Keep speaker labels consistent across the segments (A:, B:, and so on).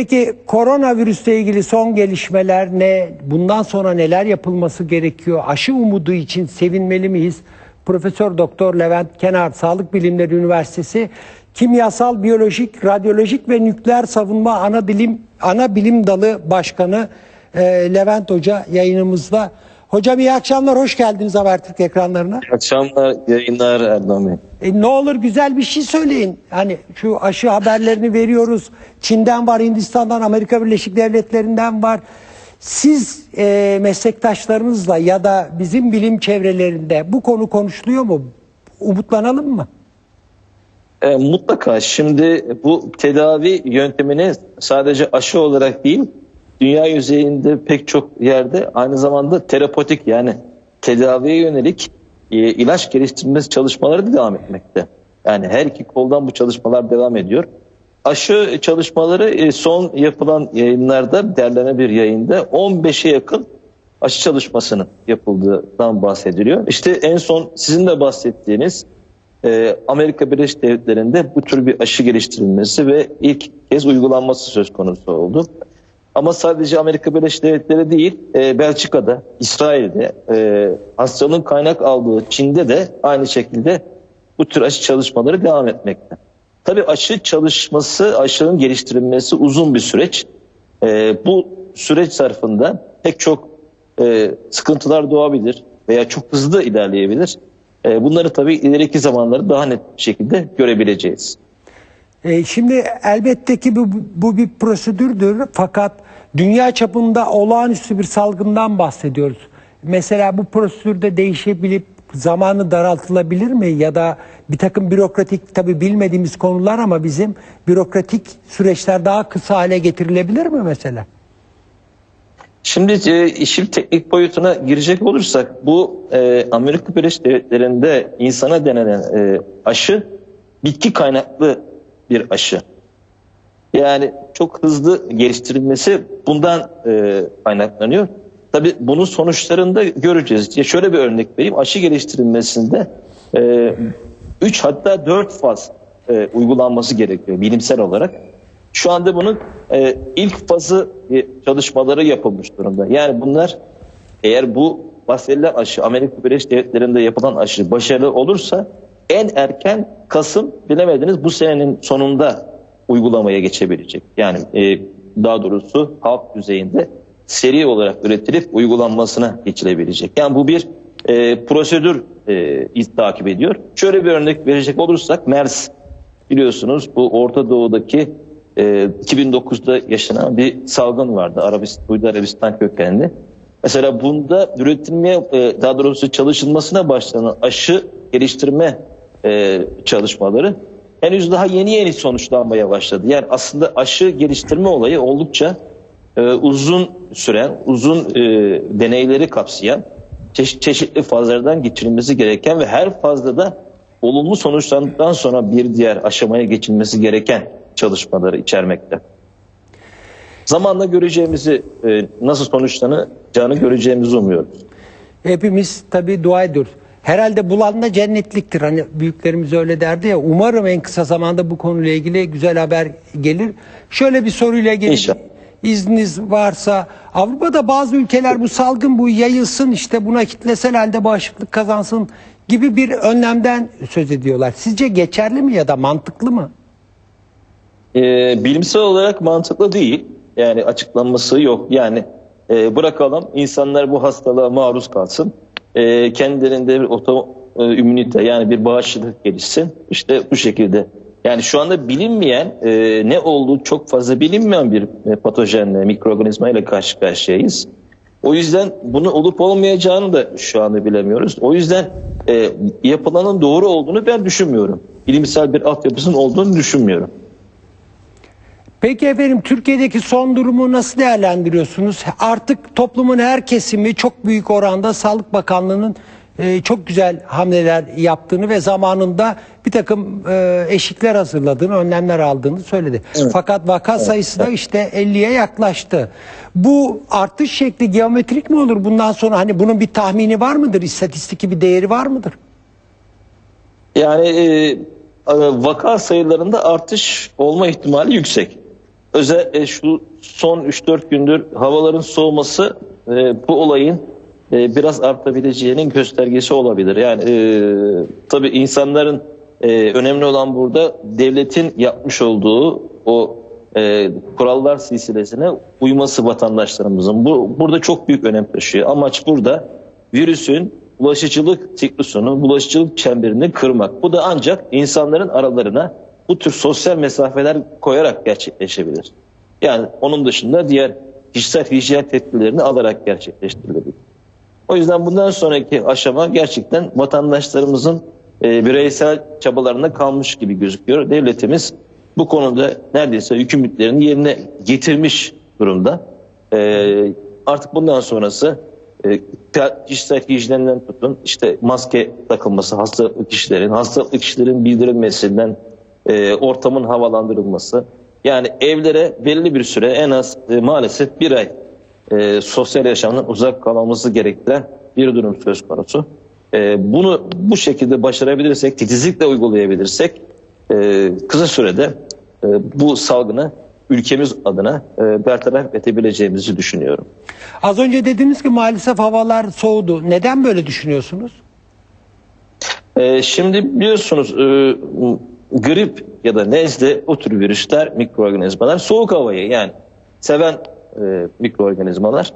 A: Peki koronavirüsle ilgili son gelişmeler ne? Bundan sonra neler yapılması gerekiyor? Aşı umudu için sevinmeli miyiz? Profesör Doktor Levent Kenar Sağlık Bilimleri Üniversitesi Kimyasal, Biyolojik, Radyolojik ve Nükleer Savunma Ana Bilim Ana Bilim Dalı Başkanı e, Levent Hoca yayınımızda. Hocam iyi akşamlar, hoş geldiniz Habertürk ekranlarına.
B: İyi akşamlar, yayınlar Erdoğan Bey.
A: E, ne olur güzel bir şey söyleyin. Hani şu aşı haberlerini veriyoruz. Çin'den var, Hindistan'dan, Amerika Birleşik Devletleri'nden var. Siz e, meslektaşlarınızla ya da bizim bilim çevrelerinde bu konu konuşuluyor mu? Umutlanalım mı?
B: E, mutlaka şimdi bu tedavi yöntemini sadece aşı olarak değil, dünya yüzeyinde pek çok yerde aynı zamanda terapotik yani tedaviye yönelik e, ilaç geliştirmesi çalışmaları da devam etmekte. Yani her iki koldan bu çalışmalar devam ediyor. Aşı çalışmaları e, son yapılan yayınlarda derleme bir yayında 15'e yakın aşı çalışmasının yapıldığından bahsediliyor. İşte en son sizin de bahsettiğiniz e, Amerika Birleşik Devletleri'nde bu tür bir aşı geliştirilmesi ve ilk kez uygulanması söz konusu oldu. Ama sadece Amerika Birleşik Devletleri değil, e, Belçika'da, İsrail'de, e, hastalığın kaynak aldığı Çin'de de aynı şekilde bu tür aşı çalışmaları devam etmekte. Tabii aşı çalışması, aşının geliştirilmesi uzun bir süreç. E, bu süreç zarfında pek çok e, sıkıntılar doğabilir veya çok hızlı ilerleyebilir. E, bunları tabii ileriki zamanları daha net bir şekilde görebileceğiz.
A: E, şimdi elbette ki bu, bu bir prosedürdür fakat dünya çapında olağanüstü bir salgından bahsediyoruz. Mesela bu prosedürde değişebilip zamanı daraltılabilir mi ya da bir takım bürokratik tabi bilmediğimiz konular ama bizim bürokratik süreçler daha kısa hale getirilebilir mi mesela?
B: Şimdi e, işin teknik boyutuna girecek olursak bu e, Amerika Birleşik Devletleri'nde insana denenen e, aşı bitki kaynaklı bir aşı. Yani çok hızlı geliştirilmesi bundan e, kaynaklanıyor. Tabii bunun sonuçlarını da göreceğiz. Ya şöyle bir örnek vereyim. Aşı geliştirilmesinde 3 hatta 4 faz e, uygulanması gerekiyor bilimsel olarak. Şu anda bunun e, ilk fazı e, çalışmaları yapılmış durumda. Yani bunlar eğer bu bahsedilen aşı Amerika Birleşik Devletleri'nde yapılan aşı başarılı olursa en erken Kasım bilemediniz bu senenin sonunda uygulamaya geçebilecek. Yani e, daha doğrusu halk düzeyinde seri olarak üretilip uygulanmasına geçilebilecek. Yani bu bir e, prosedür e, takip ediyor. Şöyle bir örnek verecek olursak MERS biliyorsunuz bu Orta Doğu'daki e, 2009'da yaşanan bir salgın vardı. Arabistan, Suudi Arabistan kökenli. Mesela bunda üretilmeye e, daha doğrusu çalışılmasına başlanan aşı geliştirme e, çalışmaları henüz daha yeni yeni sonuçlanmaya başladı. Yani aslında aşı geliştirme olayı oldukça e, uzun süren, uzun e, deneyleri kapsayan, çeşit, çeşitli fazlardan geçirilmesi gereken ve her fazla da olumlu sonuçlandıktan sonra bir diğer aşamaya geçilmesi gereken çalışmaları içermekte. Zamanla göreceğimizi, e, nasıl sonuçlanacağını göreceğimizi umuyoruz.
A: Hepimiz tabii dua ediyoruz. Herhalde bulanla cennetliktir. Hani büyüklerimiz öyle derdi ya. Umarım en kısa zamanda bu konuyla ilgili güzel haber gelir. Şöyle bir soruyla gelin.
B: İnşallah.
A: İzniniz varsa Avrupa'da bazı ülkeler bu salgın bu yayılsın işte buna kitlesel halde bağışıklık kazansın gibi bir önlemden söz ediyorlar. Sizce geçerli mi ya da mantıklı mı?
B: E, bilimsel olarak mantıklı değil. Yani açıklanması yok. Yani e, bırakalım insanlar bu hastalığa maruz kalsın. E, kendilerinde bir oto e, ümünite yani bir bağışıklık gelişsin. İşte bu şekilde. Yani şu anda bilinmeyen e, ne olduğu çok fazla bilinmeyen bir e, patojenle, mikroorganizma ile karşı karşıyayız. O yüzden bunu olup olmayacağını da şu anda bilemiyoruz. O yüzden e, yapılanın doğru olduğunu ben düşünmüyorum. Bilimsel bir altyapısının olduğunu düşünmüyorum.
A: Peki efendim Türkiye'deki son durumu nasıl değerlendiriyorsunuz? Artık toplumun her kesimi çok büyük oranda Sağlık Bakanlığı'nın e, çok güzel hamleler yaptığını ve zamanında bir takım e, eşikler hazırladığını, önlemler aldığını söyledi. Fakat vaka sayısı da işte 50'ye yaklaştı. Bu artış şekli geometrik mi olur bundan sonra? Hani bunun bir tahmini var mıdır? İstatistiki bir değeri var mıdır?
B: Yani e, vaka sayılarında artış olma ihtimali yüksek. Özellikle şu son 3-4 gündür havaların soğuması e, bu olayın e, biraz artabileceğinin göstergesi olabilir. Yani e, tabii insanların e, önemli olan burada devletin yapmış olduğu o e, kurallar silsilesine uyması vatandaşlarımızın. Bu burada çok büyük önem taşıyor. Amaç burada virüsün bulaşıcılık siklusunu, bulaşıcılık çemberini kırmak. Bu da ancak insanların aralarına bu tür sosyal mesafeler koyarak gerçekleşebilir. Yani onun dışında diğer kişisel hijyen tedbirlerini alarak gerçekleştirilebilir. O yüzden bundan sonraki aşama gerçekten vatandaşlarımızın e, bireysel çabalarına kalmış gibi gözüküyor. Devletimiz bu konuda neredeyse yükümlülüklerini yerine getirmiş durumda. E, artık bundan sonrası e, kişisel hijyenden tutun işte maske takılması hastalıklı kişilerin, hastalıklı kişilerin bildirilmesinden e, ortamın havalandırılması. Yani evlere belli bir süre en az e, maalesef bir ay e, sosyal yaşamdan uzak kalmamızı gerektiren bir durum söz konusu. E, bunu bu şekilde başarabilirsek, titizlikle uygulayabilirsek e, kısa sürede e, bu salgını ülkemiz adına e, bertaraf edebileceğimizi düşünüyorum.
A: Az önce dediniz ki maalesef havalar soğudu. Neden böyle düşünüyorsunuz?
B: E, şimdi biliyorsunuz e, grip ya da nezle o tür virüsler, mikroorganizmalar soğuk havayı yani seven e, mikroorganizmalar.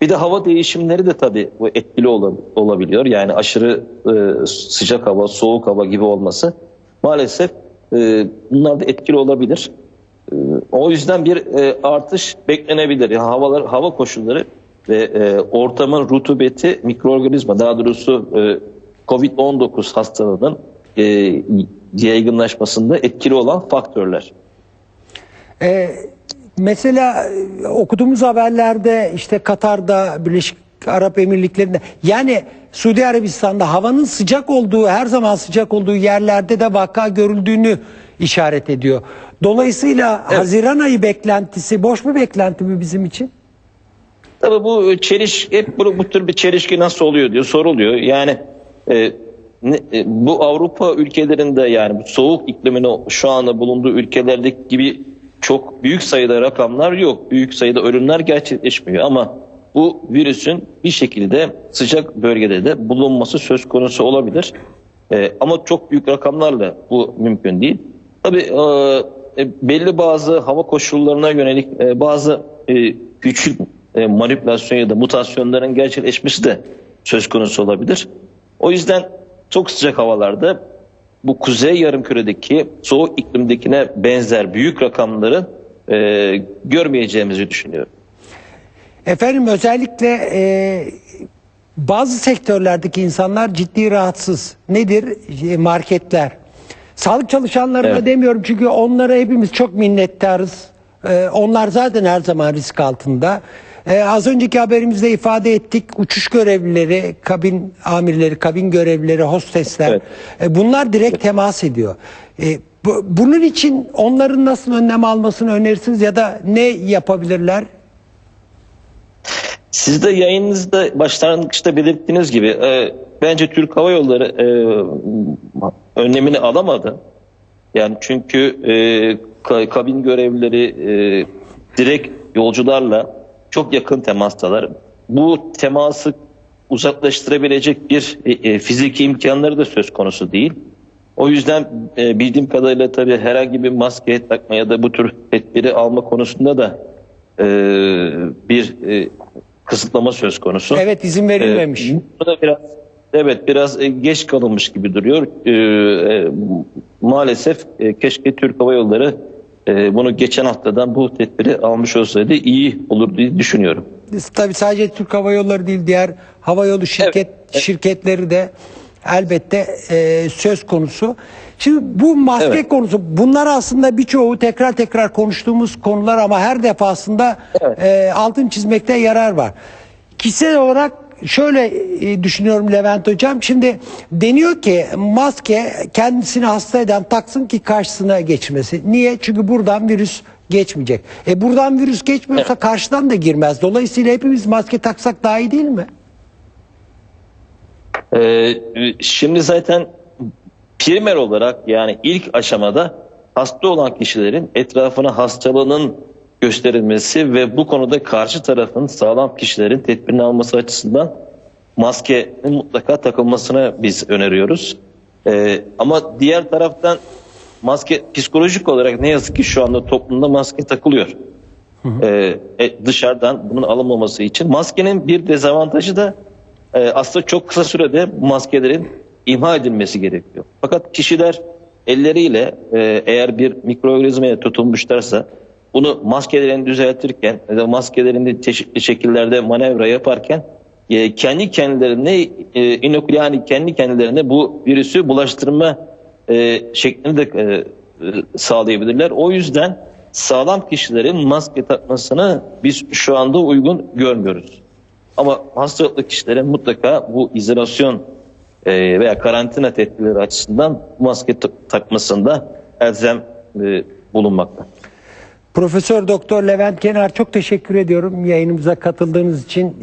B: Bir de hava değişimleri de tabii bu etkili ola- olabiliyor. Yani aşırı e, sıcak hava, soğuk hava gibi olması maalesef e, bunlar da etkili olabilir. E, o yüzden bir e, artış beklenebilir. Yani havalar, hava koşulları ve e, ortamın rutubeti mikroorganizma daha doğrusu e, COVID-19 hastalığının e, yaygınlaşmasında etkili olan faktörler.
A: Ee, mesela e, okuduğumuz haberlerde işte Katar'da, Birleşik Arap Emirlikleri'nde yani Suudi Arabistan'da havanın sıcak olduğu, her zaman sıcak olduğu yerlerde de vaka görüldüğünü işaret ediyor. Dolayısıyla Haziran ayı beklentisi boş bir beklenti mi bizim için?
B: Tabii bu çeliş hep bu, bu tür bir çelişki nasıl oluyor diyor soruluyor. Yani e, e, bu Avrupa ülkelerinde yani bu soğuk iklimine şu anda bulunduğu ülkelerdeki gibi çok büyük sayıda rakamlar yok. Büyük sayıda ölümler gerçekleşmiyor ama bu virüsün bir şekilde sıcak bölgede de bulunması söz konusu olabilir. E, ama çok büyük rakamlarla bu mümkün değil. Tabii e, e, belli bazı hava koşullarına yönelik e, bazı e, küçük e, manipülasyon ya da mutasyonların gerçekleşmesi de söz konusu olabilir. O yüzden çok sıcak havalarda bu kuzey yarımküredeki soğuk iklimdekine benzer büyük rakamları e, görmeyeceğimizi düşünüyorum.
A: Efendim özellikle e, bazı sektörlerdeki insanlar ciddi rahatsız. Nedir? E, Marketler. Sağlık çalışanlarına
B: Evet.
A: demiyorum çünkü onlara hepimiz çok minnettarız. E, onlar zaten her zaman risk altında. E, az önceki haberimizde ifade ettik uçuş görevlileri, kabin amirleri, kabin görevlileri, hostesler.
B: Evet.
A: E, bunlar direkt temas ediyor. E, bu- bunun için onların nasıl önlem almasını önerirsiniz ya da ne yapabilirler?
B: Siz de yayınınızda başlangıçta belirttiğiniz gibi e, bence Türk Hava Yolları e, önlemini alamadı. Yani çünkü e, ka- kabin görevlileri e, direkt yolcularla çok yakın temastalar. Bu teması uzaklaştırabilecek bir e, e, fiziki imkanları da söz konusu değil. O yüzden e, bildiğim kadarıyla tabii herhangi bir maske takma ya da bu tür tedbiri alma konusunda da e, bir e, kısıtlama söz konusu.
A: Evet izin verilmemiş.
B: Bu da biraz evet biraz geç kalınmış gibi duruyor. E, maalesef e, keşke Türk Hava Yolları e, bunu geçen haftadan bu tedbiri almış olsaydı iyi olur diye düşünüyorum.
A: Tabii sadece Türk Hava Yolları değil diğer havayolu şirket şirketleri de elbette e, söz konusu. Şimdi bu maske
B: Evet.
A: konusu bunlar aslında birçoğu tekrar tekrar konuştuğumuz konular ama her defasında
B: Evet.
A: e, altın çizmekte yarar var. Kişisel olarak şöyle e, düşünüyorum Levent Hocam. Şimdi deniyor ki maske kendisini hasta eden taksın ki karşısına geçmesi. Niye? Çünkü buradan virüs geçmeyecek. E buradan virüs geçmiyorsa karşıdan da girmez. Dolayısıyla hepimiz maske taksak daha iyi değil mi?
B: Ee, şimdi zaten primer olarak yani ilk aşamada hasta olan kişilerin etrafına hastalığının gösterilmesi ve bu konuda karşı tarafın sağlam kişilerin tedbirini alması açısından maskenin mutlaka takılmasını biz öneriyoruz. Ee, ama diğer taraftan maske psikolojik olarak ne yazık ki şu anda toplumda maske takılıyor. Ee, e, dışarıdan bunun alınmaması için maskenin bir dezavantajı da e, aslında çok kısa sürede maskelerin imha edilmesi gerekiyor. Fakat kişiler elleriyle e, eğer bir mikroorganizmaya tutulmuşlarsa bunu maskelerini düzeltirken ya da maskelerini çeşitli şekillerde manevra yaparken e, kendi kendilerine e, inokül yani kendi kendilerine bu virüsü bulaştırma e, şeklini de e, sağlayabilirler. O yüzden sağlam kişilerin maske takmasını biz şu anda uygun görmüyoruz. Ama hastalıklı kişilerin mutlaka bu izolasyon e, veya karantina tedbirleri açısından maske ta- takmasında elzem e, bulunmakta.
A: Profesör Doktor Levent Kenar çok teşekkür ediyorum yayınımıza katıldığınız için.